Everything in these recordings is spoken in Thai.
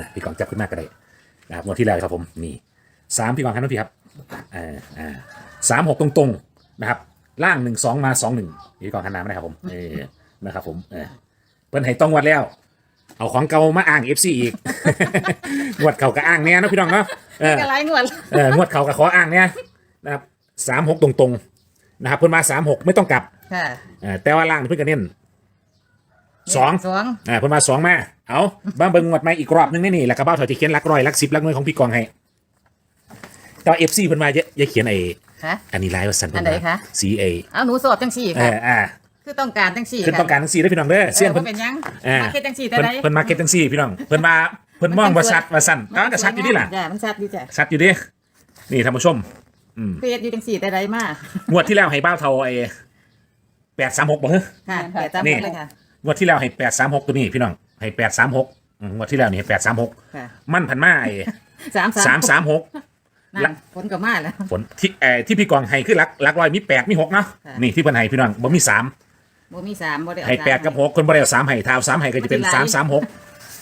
อะพี่กองจับขึ้นมากก็ได้นะครับงวดที่แล้วครับผมนี่สามพี่กองครับน้องพี่ครับอ่าอ่าสามหกตรงๆนะครับ ล่างหนึ่งสองมาสองหนึ่งพี่กองหันหน้ามาได้ครับผมเออนะครับผมเออเพิ่นให้ต้องวัดแล้ว เอาของเก่ามาอ้างเอฟซีอีก งวดเก่าก็อ้างเนี่ยนะพี่น้องเนาะเออก็ไล่งวดเอองวดเขากับขออ้างเนี่ยนะครับสามหกตรงๆนะครับเพิ่นมาสามหกไม่ต้องกลับค่ะ เออแต่ว่าล่างเพิ่นก็เน้น สองสองอ่าเพิ่นมาสองมา เอาบ้าเบิ่งงวดใหม่อีกรอบนึงนี่นี่แล้วก็เบ้าถอยจะเขียนหลักร้อยหลักสิบหลักหน่วยของพี่กองให้ต่อเอฟซีเพิ่นมาอย่าอย่าเขียนไอ้ค่ะอันนี้ลายว่าสันอันไหนคะสีเอเอาหนูสอบจังสี่เอค่ะออ่าคือต้องการจังสี่คือต้องการทั้งสี่ได้อพี่น้องเด้อเสี้ยนเพิ่เพิ่น เป็นหยังอ่า มาเก็ตจังสี่แต่เพิ่นใดเพิ่นมาเก็ตทั้งสี่พี่น้องเพิ่นมาเพิ่นมองว่าชัดว่าสั้นก็ก็ชัดอยู่นี่ล่ะจ้ะมันชัดอยู่จ้ะชัดอยู่ดินี่ท่านผู้ชมเฟียดอยู่จังสี่แต่ใดมากงวดที่แล้วให้บ้าวเทาไอ้แปดสามหกบ่ฮะค่ะแต่ตามนี่นั้นเลยค่ะ งวดที่แล้วให้แปดสามหกตัวนี้พี่น้องให้แปดสามหกงวดที่แล้วนี่ให้แปดสามหกค่ะมั่นพันมาไอ้สามสามสามหก นั่นผลก็มาแล้วผลที่เอ่อที่พี่กองให้คือหลักหลักร้อยมีแปดมีหกเนาะค่ะ นี่ที่เพิ่นให้พี่น้องบ่มีสามบ่มีสามบ่ได้เอาให้แปดกับหกคนบ่ได้เอาสามให้ถ้าเอาสามให้ก็จะเป็นสามสามหก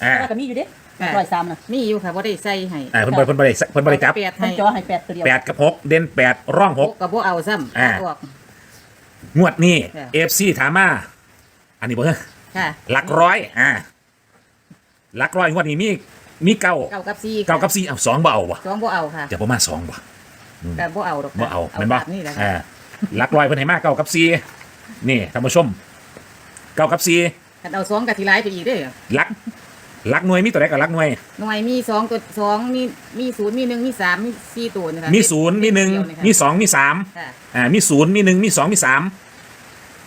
อ่าแล้วก็มีอยู่เด้ค่ะ ร้อยสามนะมีอยู่ค่ะบ่ได้ใส่ให้อ่าเพิ่นบ่เพิ่นบ่ได้เพิ่นบ่ได้จับแปดมัให้นจอให้แปดตัวเดียว แปดกับหกเด่นแปดร่องหหก กกับบ่เอาซ้ำอ่าออก งวดนี้ค่ะ เอฟซีถามมา อันนี้บ่ฮะค่ะหลักร้อย อ่าหลักร้อยงวดนี้มีมีเก้าเก้ากับสี่เก้ากับสี่เอาสองบ่เอาวะสองบ่เอาค่ะจะประมาณสองบ่แต่บ่เอาดอกค่ะบ่เอาแม่นบ่แบบนี่แหละค่ะอ่าหลักร้อยเพิ่นให้มาเก้ากับสี่นี่ท่านผู้ชมเก้ากับสี่คันเอาสองกับทีร้ายไปอีกเด้อหลักหลักหน่วยมีตัวใดกับหลักหน่วยหน่วยมีสองตัวสองมีมีศูนย์มีหนึ่งมีสามมีสี่ตัวนะคะมีศูนย์มีหนึ่งเดียวะคะมีสองมีสามค่ะอ่ามีศูนย์มีหนึ่งมีสองมีสาม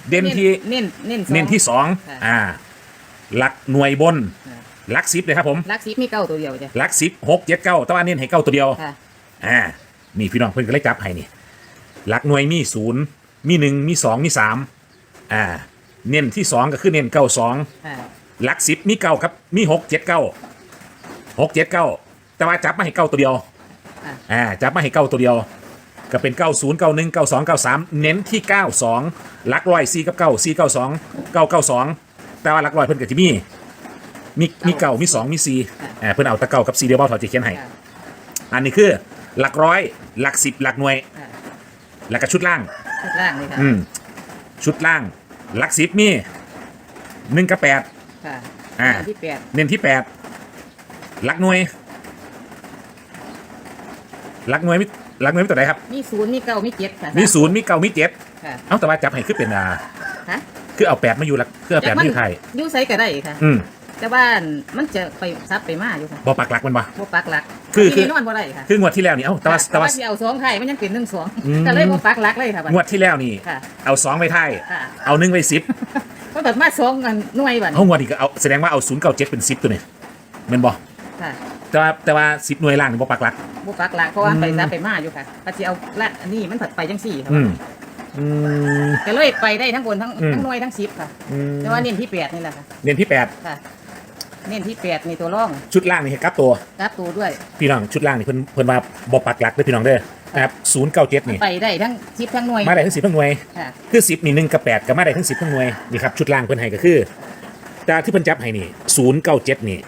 เด่นที่เน้นเน้นสอง เน้นที่สองค่ะ อ่าหลักหน่วยบนค่ะหลักสิบเลยครับผมลักซิปมีเก้าตัวเดียวจ้ะหลักสิบหกเจ็ดเก้าแต่ว่าเน้นให้เก้าตัวเดียว ค่ะ อ่านี่พี่น้องเพื่อนก็เลยจับให้นี่หลักหน่วยมีศูนย์มีหนึ่งมีสองมีสามอ่า เน้นที่สองก็คือเน้นเก้าสองค่ะ หลักสิบมีเก้าครับมีหกเจ็ดเก้าหกเจ็ดเก้าแต่ว่าจับมาให้เก้าตัวเดียวค่ะอ่าจับมาให้เก้าตัวเดียว ก็เป็นเก้าศูนย์เก้าหนึ่งเก้าสองเก้าสามเน้นที่เก้าสองหลักร้อยสี่กับเก้าสี่เก้าสองเก้าเก้าสองแต่ว่าหลักร้อยเพิ่นกับที่มีมีมีเก้ามีสองมีสี่อ่าเพิ่นเอาแตะเก้ากับสี่เดียวบอถอดจีเขียนให้ค่ะอันนี้คือหลักร้อยหลักสิบหลักหน่วย ค่ะ แล้วก็ชุดล่าง ชุดล่างเลยค่ะอืม ชุดล่าง หลักสิบมีหนึ่งกับแปด ค่ะอ่าอันที่แปดเน้นที่แปดหลักหน่วย หลักหน่วยมี หลักหน่วยมีตัวไหนครับ มีศูนย์มีเก้ามีเจ็ดค่ะมีศูนย์มีเก้ามีเจ็ดค่ะ เอาแต่ว่าจับให้คือเป็นอ่าฮะ คือเอาแปดมาอยู่หลักคือเอาแปดมาอยู่ไทยอยูไซก็ได้ค่ะ อืมแต่ว่ามันจะไปซับไปมาอยู่ค่ะบอปักหลักมันบ่บ่ปักหลักคือคือที่นอนบ่ได้ค่ะคืองวดที่แล้วนี่เอ้าแต่ว่าแต่ว่าที่เอาสองไทยมันยังเป็นหนึ่งสองอืมก็เลยบ่ปักหลักเลยค่ะบัดงวดที่แล้วนี่ค่ะเอาสองไว้ไทยค่ะเอาหนึ่งไว้สิบก็แบบมาสองกันหน่วยบัดเอางวดอีกก็เอาแสดงว่าเอาศูนย์เก้าเจ็ดเป็นสิบตัวนี่แมันบ่ค่ะ แต่ว่าแต่ว่าสิบหน่วยล่างนี่บ่ปักหลักบ่ปักหลักเพราะว่าอืมไปซับไปมาอยู่ค่ะปฏิเอาละอันนี้มันผัดไปจังสี่ค่ะอืมอืมก็เลยไปได้ทั้งบนทั้งอืม ทั้งหน่วยทั้งสิบค่ะ อืมแต่ว่าเน้นที่แปดนี่แหละค่ะเน้นที่แปดค่ะ เน้นที่แปดในตัวร่องชุดล่างนี่ให้กลับตัว รับตัวด้วย พี่น้องชุดล่างนี่เพิ่นเพิ่นว่าบ่ปักหลักเด้อพี่น้องเด้อนะครับศูนย์เก้าเจ็ดนี่ ไปได้ทั้งสิบทั้งหน่วยมาได้ทั้งสิบทั้งหน่วย ค่ะคือสิบนี่หนึ่งกับแปดก็มาได้ทั้งสิบทั้งหน่วยนี่ครับชุดล่างเพิ่นให้ก็คือแต่ที่เพิ่นจับให้นี่ศูนย์เก้าเจ็ดนี่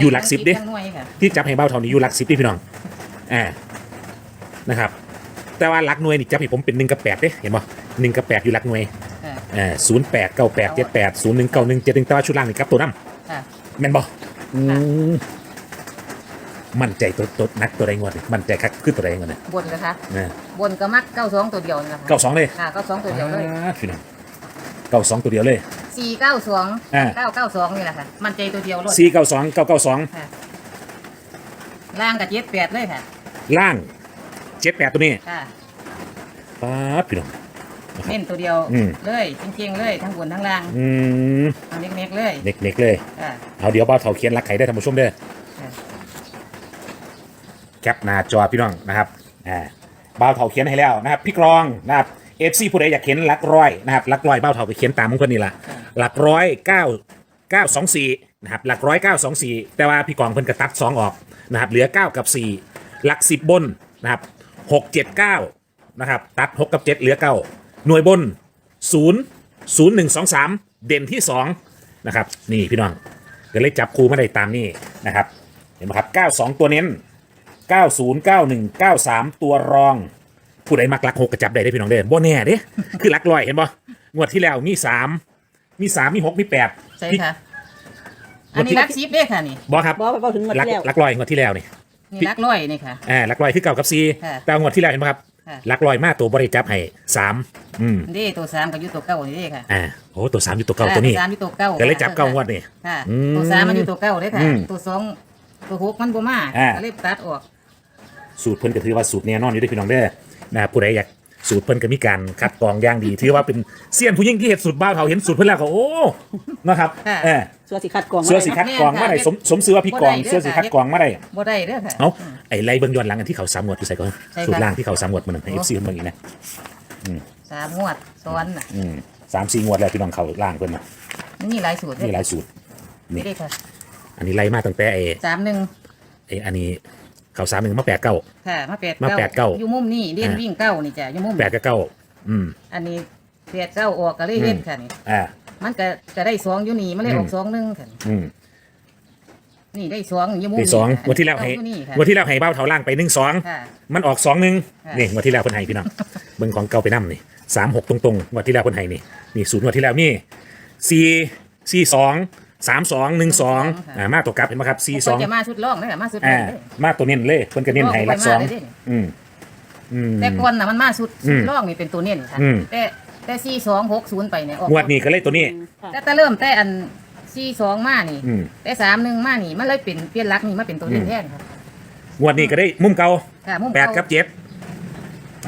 อยู่หลักสิบเด้ทั้งหน่วยค่ะที่จับให้เบ้าเท่านี้อยู่หลักสิบเด้พี่น้องอ่านะครับ แต่ว่าหลักหน่วยนี่จับให้ผมเป็นหนึ่งกับแปดเด้เห็นบ่หนึ่งกับแปดอยู่หลักหน่วยค่ะอ่าศูนย์แปดเก้าแปดเจ็ดแปดศูนย์หนึ่งเก้าหนึ่งเจ็ดหนึ่งแต่ว่าชุดล่างนี่ครับตัวน้ค่ะำแม่นบ่อืมมั่นใจตัวตัวนักตัวใดงวดนี่มั่นใจคักคือตัวใดงวดนี่บนนะคะนะบนก็มักเก้าสองตัวเดียวนี่แหละค่ะเก้าสองเลย ค่ะเก้าสองตัวเดียวเลย อ่าพี่น้องเก้าสองตัวเดียวเลย สี่เก้าสองอ่า เก้าเก้าสองนี่แหละค่ะ มันใจตัวเดียวเลยสี่เก้าสองเก้าเก้าสองค่ะล่างกับเจ็ดแปดเลยค่ะ ล่างเจ็ดแปดตัวนี้ค่ะ ป๊าบพี่น้อง เน้นตัวเดียวอืม เลยจริงๆเลยทั้งบนทั้งล่างอืมเอาเล็กๆเลยเด็กๆเลย ค่ะเอาเดี๋ยวเบ้าเถาเขียนรักไข่ได้ท่านผู้ชมเด้อค่ะแคปหน้าจอพี่น้องนะครับอ่าเบ้าเถาเขียนให้แล้วนะครับ พี่กรองนะครับ เอฟซีผู้ใดอยากเขียนหลักร้อยนะครับหลักร้อยเบ้าเถาไปเขียนตามของคนนี่ละหลักร้อยเก้าเก้าสองสี่นะครับหลักร้อยเก้าสองสี่แต่ว่าพี่กรองเพิ่นกระตัดสองออกนะครับเหลือเก้ากับสี่หลักสิบบนนะครับหกเจ็ดเก้านะครับตัดหกกับเจ็ดเหลือเก้าหน่วยบนศูนย์ศูนย์หนึ่งสองสามเด่นที่สองนะครับนี่พี่น้องก็เลยจับครูมาได้ตามนี่นะครับเห็นไหมครับ92ตัวเน้น90 91 93ตัวรอง ผู้ใดมักลักหกกระจับได้ได้อพี่น้องเด้อบ่แน่เด้คือลักลอยเห็นบ่งวดที่แล้วมี3มี3มี6มี8ใช่ค่ะ อันนี้รักซิปเด้อค่ะนี่ บ่ครับบอกไปบอกถึงหมดลักแล้ว ลักลอยงวดที่แล้วนี่นี่รักร้อยนี่ค่ะ อ่าลักลอยคือเก่ากับซีค่ะ แต่งวดที่แล้วเห็นไหมครับค่ะลักลอยมาตัวบริจับให้สามอืมเด้ตัวสามกับอยู่ตัวเก้านี่เด้ค่ะอ่าโอ้ตัวสามอยู่ตัวเก่าตัวนี้สามอยู่ตัวเก้าก็เลยจับเก้างวดนี่ ค่ะ อืมตัวสามมันอยู่ตัวเก้าเด้อค่ะ อืมตัวสองตัวหกมันบ่มาอ่า ก็เลยตัดออก สูตรเพิ่นก็ถือว่าสูตรแน่นอนอยู่เด้วยพี่น้องเด้อ นะครับผู้ใดอยากสูตรเพิ่นก็มีการคัดกรองอย่างดีถือว่าเป็นเซียนผู้ยิ่งที่เห็นสูตรบ้าวเขาเห็นสูตรเพิ่นแล้วเขาโอ้นะครับเออเสื้อสีขัดกล่องเสื้อสีคัดกรองมาได้สมสมเสื้อว่าพี่กรองเสื้อสีคัดกรองมาได้ บ่ได้เด้อค่ะ เอ้าไอ้ไรเบิ่งย้อนหลังอันที่เขาสามงวดอยู่ใส่ก่อนใช่ค่ะ สูตรล่างที่เขาสามงวดมันนให้ FC เพิ่นเบิ่งอีกนะสามงวดซ้อนน่ะอืมสามสี่งวดแล้วพี่น้องเขาล่างเพิ่นน่ะมันมีหลายสูตรเด้มีอหลายสูตร นี่เด้อค่ะอันนี้ไล่มาตั้งแต่ไอ้สามหนึ่งไอ้อันนี้ เขาสามหนึ่งมาแปดเก้า ค่ะ มาแปดมาแปดเก้าอยู่มุมนี่เล่นอ่า วิ่งเก้านี่จ้ะอยู่มุมแปดกับเก้าอืม อันนี้แปดเก้าออกก็เลยเล่นค่ะนี่อ่า มันก็จะได้สองอยู่นี่มันเลยอออืกม สองหนึ่งค่ะอืม นี่ได้สองอยู่มุมที่สองนี่วันที่แล้วให้เก้าอยู่นี่ค่ะวันที่แล้วให้เบ้าเท่าล่างไปหนึ่งสองค่ะ มันออกสองหนึ่งค่ะ นี่วันที่แล้วคนให้พี่น้อง เบิ่งของเก่าไปนั่นี่สามหกตรงๆวันที่แล้วคนให้นี่นี่ศูนย์วันที่แล้วนี่สี่สี่สอง สามสองหนึ่งสองอ่ามาตัวกลับเห็นไหมครับสี่สองเพิ่นจะมาชุดล่องเลยค่ะมาชุดอ่าล่องเลยมาตัวเน้นเลยคนก็เน้นให้หลักสองล่องไปมาเลยเด้อืมอืมแต่ก่อนน่ะมันมาชุดอืชุมดล่องนี่เป็นตัวเน้นค่ะอืมแต่แต่สี่สองหกศูนย์ไปเนี่ยออกงวดนี้ก็เลยตัวนี้ค่ะแต่แต่เริ่มแต่อันสี่สองมานี่อืมแต่สามหนึ่งมานี่มันเลยเป็นเปลี่ยนหลักนี่มาเป็นตัวเน้นแทนค่ะงวดนี้ก็ได้มุมเก่าค่ะมุมแปดเก่ากับเจ็ด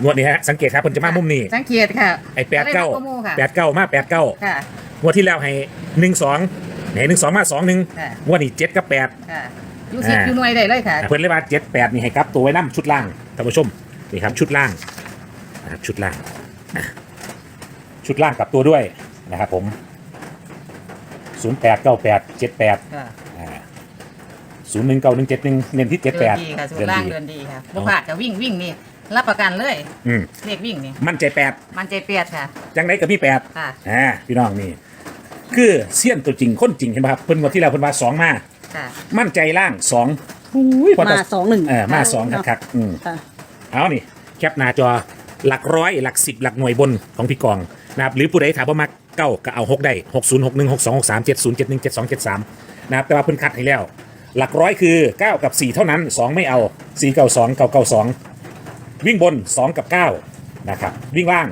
งวดนี้ฮะสังเกตครับคนจะมามุมนี้สังเกตค่ะไอ้แปดเก้าลยมหมู่ค่ะแปดเก้ามาแปดเก้าค่ะงวดที่แล้วให้หนึ่งสอง ไหนหนึ่งสองมาสองหนึ่งค่ะ งวดนี้เจ็ดกับแปด ค่ะอยูสิบอ่า อยูหน่วยได้เลยค่ะ เพื่อนเลยว่าเจ็ดแปดนี่ให้กลับตัวไว้น้ำชุดล่างท่านผู้ชมนี่ครับชุดล่างนะครับชุดล่างอะชุดล่างกลับตัวด้วยนะครับผมศูนย์แปดเก้าแปดเจ็ดแปดค่ะศูนย์หนึ่งเก้าหนึ่งเจ็ดหนึ่งเน้นที่เจ็ดแปเดิดนดีค่ะส่วนล่างเดินดีค่ะบ่พลาดจะวิ่งวิ่งนี่รับประกันเลยอืมเลขวิ่งนี่ มั่นใจแปดมันใจเปียดค่ะ จังไรกับพี่แปดค่ะ อ่าพี่น้องนี่ คือเสี้ยนตัวจริงคนจริงเห็นไหมครับเพิ่นงวันที่แล้วเพิ่นว่าสองมา ค่ะ มั่นใจล่างสองอุ้ยพอมาตัดสองหนึ่งเออมาสองคักๆอืมค่ะ เอานี่แคปหน้าจอหลักร้อยหลักสิบหลักหน่วยบนของพี่กองนะครับหรือผู้ใดถามว่ามักเก้าก็เอาหกได้หกศูนย์หกหนึ่งหกสองหกสามเจ็ดศูนย์เจ็ดหนึ่งเจ็ดสองเจ็ดสามนะครับแต่ว่าเพิ่นคัดให้แล้ว หลักร้อยคือเก้ากับสี่เท่านั้นสองไม่เอาสี่เก้าสองเก้าเก้าสองวิ่งบนสองกับเก้านะครับวิ่งล่าง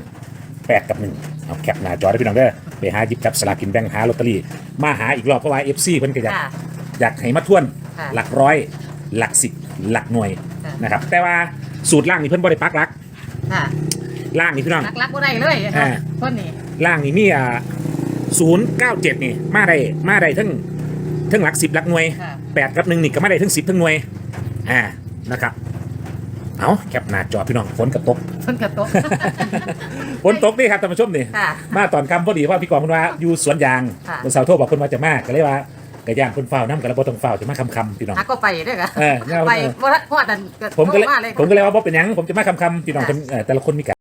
แปดกับหนึ่งเอาแคปหน้าจอได้พี่น้องเด้อ ไปหาหยิบจับสลากกินแบ่งหาลอตเตอรี่ มาหาอีกรอบเพราะว่าเอฟซีเพิ่นก็อยากค่ะ อยากให้มาทวน ค่ะหลักร้อย หลักสิบหลักหน่วยค่ะ นะครับ แต่ว่าสูตรล่างนี่เพิ่นบ่ได้ปักหลักค่ะล่างนี่พี่น้อง รักรักบ่ได้เลยค่ะอ่า คนนี้ล่างนี่มีอ่าศูนย์เก้าเจ็ดนี่มาได้มาได้ทั้งทั้งหลักสิบหลักหน่วยค่ะ แปดกับหนึ่งนี่ก็มาได้ทั้งสิบทั้งหน่วยอ่านะครับ เอาแคปหน้าจอพี่น้องฝนกระตกคนกระตก ฝนตกนี่ครับท่านผู้ชมนี่ ค่ะมาตอนคำพอดีเพราะพี่กองเพิ่นว่าอยู่สวนยางค่ะ คนสาวโทรบอกเพิ่นว่าจะมาก็เลยว่ากระย่างเพิ่นเฝ้าน้ำกับระบบต้องเฝ้าจะมาคำคำๆพี่น้องหักก็ไปด้วยค่ะเออเนี่ยไปเพราะว่าดันผมก็เลย โทรมาเลย ผมก็เลยว่าบ่เป็นหยังผมจะมาคำคำๆพี่น้องเพิ่นเอ่อแต่ละคนมีการ